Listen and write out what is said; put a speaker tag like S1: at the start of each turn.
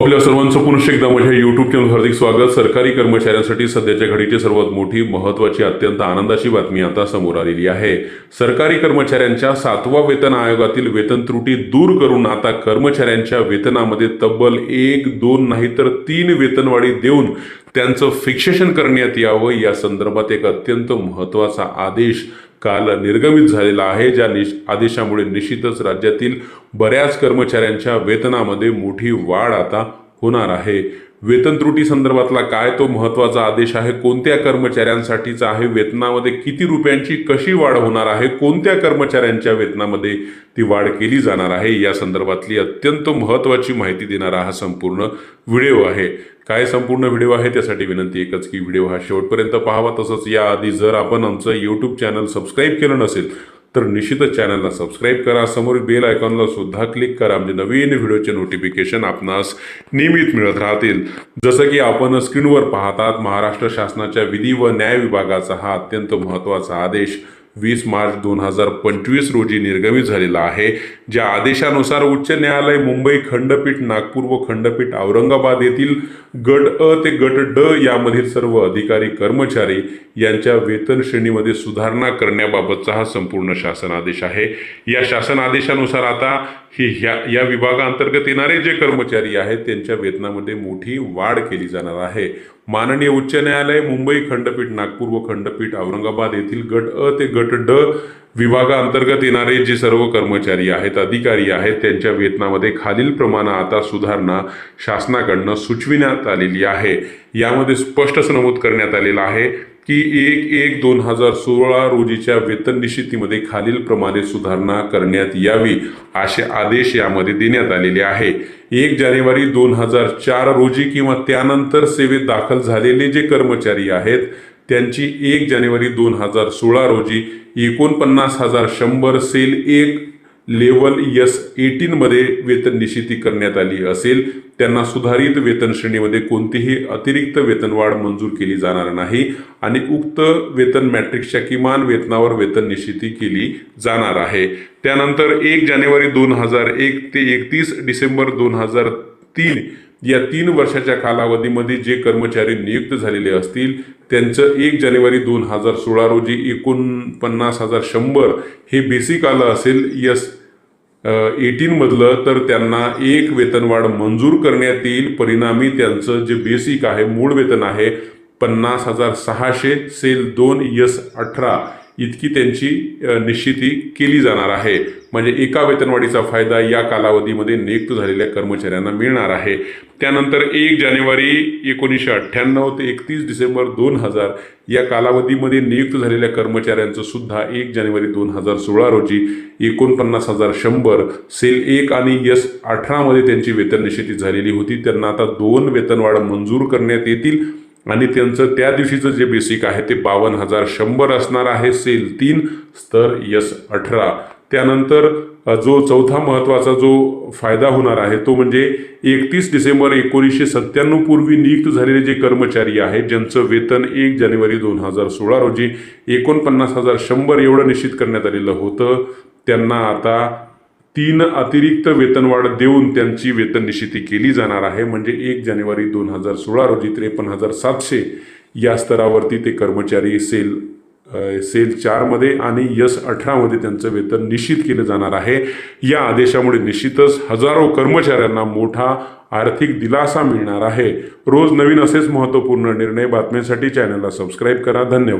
S1: आपल्या सर्वांचं पुनश्च एकदा माझ्या युट्यूब चॅनल हार्दिक स्वागत. सरकारी कर्मचाऱ्यांसाठी सध्याच्या घडीची सर्वात मोठी महत्वाची अत्यंत आनंदाची बातमी आता समोर आलेली आहे. सरकारी कर्मचाऱ्यांच्या सातवा वेतन आयोगातील वेतन त्रुटी दूर करून आता कर्मचाऱ्यांच्या वेतनामध्ये तब्बल एक दोन नाही तर तीन वेतनवाढी देऊन त्यांचं फिक्सेशन करण्यात यावं. या संदर्भात एक अत्यंत महत्त्वाचा आदेश काल निर्गमित झालेला आहे. ज्या निश आदेशामुळे निश्चितच राज्यातील बऱ्याच कर्मचाऱ्यांच्या वेतनामध्ये मोठी वाढ आता होणार आहे. वेतन त्रुटी संदर्भातला काय तो महत्त्वाचा आदेश आहे? कोणत्या कर्मचाऱ्यांसाठीचा आहे? वेतनामध्ये किती रुपयांची कशी वाढ होणार आहे? कोणत्या कर्मचाऱ्यांच्या वेतनामध्ये ती वाढ केली जाणार आहे? या संदर्भातली अत्यंत महत्त्वाची माहिती देणारा हा संपूर्ण व्हिडिओ आहे. काय संपूर्ण व्हिडिओ आहे त्यासाठी विनंती एकच की व्हिडिओ हा शेवटपर्यंत पाहावा. तसंच याआधी जर आपण आमचं यूट्यूब चॅनल सबस्क्राईब केलं नसेल तर निश्चितच चॅनलला सबस्क्राईब करा. समोरील बेल आयकॉनला सुद्धा क्लिक करा. म्हणजे नवीन व्हिडिओचे नोटिफिकेशन आपणास नियमित मिळत राहतील. जसं की आपण स्क्रीनवर पाहतात महाराष्ट्र शासनाच्या विधी व न्याय विभागाचा हा अत्यंत महत्त्वाचा आदेश वीस मार्च दोन हजार पंचवीस रोजी निर्गमित झालेला आहे. ज्या आदेशानुसार उच्च न्यायालय मुंबई खंडपीठ नागपूर व खंडपीठ औरंगाबाद येथील गट अ ते गट ड यामधील सर्व अधिकारी कर्मचारी यांच्या वेतन श्रेणीमध्ये सुधारणा करण्याबाबतचा हा संपूर्ण शासन आदेश आहे. या शासन आदेशानुसार आता ही ह्या या विभागाअंतर्गत येणारे जे कर्मचारी आहेत त्यांच्या वेतनामध्ये मोठी वाढ केली जाणार आहे. माननीय उच्च न्यायालय मुंबई खंडपीठ नागपूर व खंडपीठ औरंगाबाद येथील गट अ ते गट ड विभागाअंतर्गत येणारे जे सर्व कर्मचारी आहेत अधिकारी आहेत त्यांच्या वेतनामध्ये खालील प्रमाणे आता सुधारणा शासनाकडनं सुचविण्यात आलेली आहे. यामध्ये स्पष्ट नमूद करण्यात आलेलं आहे. की एक एक दोन हजार सोळा रोजीच्या वेतन निश्चितीमध्ये खालील प्रमाणे सुधारणा करण्यात यावी असे आदेश यामध्ये देण्यात आलेले आहे. एक जानेवारी दोन हजार चार रोजी किंवा त्यानंतर सेवेत दाखल झालेले जे कर्मचारी आहेत त्यांची एक जानेवारी दोन हजार सोळा रोजी एकोणपन्नास हजार शंभर सेल एक लेवल यस एटीनमध्ये वेतन निश्चिती करण्यात आली असेल त्यांना सुधारित वेतन श्रेणीमध्ये कोणतीही अतिरिक्त वेतनवाढ मंजूर केली जाणार नाही आणि उक्त वेतन मॅट्रिक्सच्या किमान वेतनावर वेतन निश्चिती केली जाणार आहे. त्यानंतर एक जानेवारी दोन हजार एक ते एकतीस डिसेंबर दोन हजार तीन या तीन वर्षाच्या कालावधीमध्ये जे कर्मचारी नियुक्त झालेले असतील त्यांचं एक जानेवारी दोन हजार सोळा रोजी एकोणपन्नास हजार शंभर हे बेसिक आलं असेल यस एटीनमधलं तर त्यांना एक वेतनवाढ मंजूर करण्यात येईल. परिणामी त्यांचं जे बेसिक आहे मूळ वेतन आहे पन्नास हजार सहाशे सेल दोन यस अठरा. इतकी त्यांची निश्चिती केली जाणार आहे. म्हणजे एका वेतनवाढीचा फायदा या कालावधीमध्ये नियुक्त झालेल्या कर्मचाऱ्यांना मिळणार आहे. त्यानंतर एक जानेवारी एकोणीसशे अठ्ठ्याण्णव ते एकतीस डिसेंबर दोन हजार या कालावधीमध्ये नियुक्त झालेल्या कर्मचाऱ्यांचं सुद्धा एक जानेवारी दोन हजार सोळा रोजी एकोणपन्नास हजार शंभर सेल एक आणि यस अठरामध्ये त्यांची वेतन निश्चिती झालेली होती. त्यांना आता दोन वेतनवाढ मंजूर करण्यात येतील. आणि त्यांचं त्या दिवशीचं जे बेसिक आहे ते बावन्न हजार शंभर असणार आहे. सेल तीन स्तर यस अठरा. त्यानंतर जो चौथा महत्त्वाचा जो फायदा होणार आहे तो म्हणजे एकतीस डिसेंबर एकोणीसशे सत्त्याण्णव पूर्वी नियुक्त झालेले जे कर्मचारी आहेत ज्यांचं वेतन एक जानेवारी दोन हजार सोळा रोजी एकोणपन्नास हजार शंभर एवढं निश्चित करण्यात आलेलं होतं. त्यांना आता तीन अतिरिक्त वेतनवाढ देऊन त्यांची वेतन निश्चिती केली जाणार आहे. म्हणजे एक जानेवारी दोन हजार सोळा रोजी त्रेपन्न हजार सातशे या स्तरावरती ते कर्मचारी सेल सेल चारमध्ये आणि यस अठरामध्ये त्यांचं वेतन निश्चित केलं जाणार आहे. या आदेशामुळे निश्चितच हजारो कर्मचाऱ्यांना मोठा आर्थिक दिलासा मिळणार आहे. रोज नवीन असेच महत्त्वपूर्ण निर्णय बातम्यांसाठी चॅनलला सबस्क्राईब करा. धन्यवाद.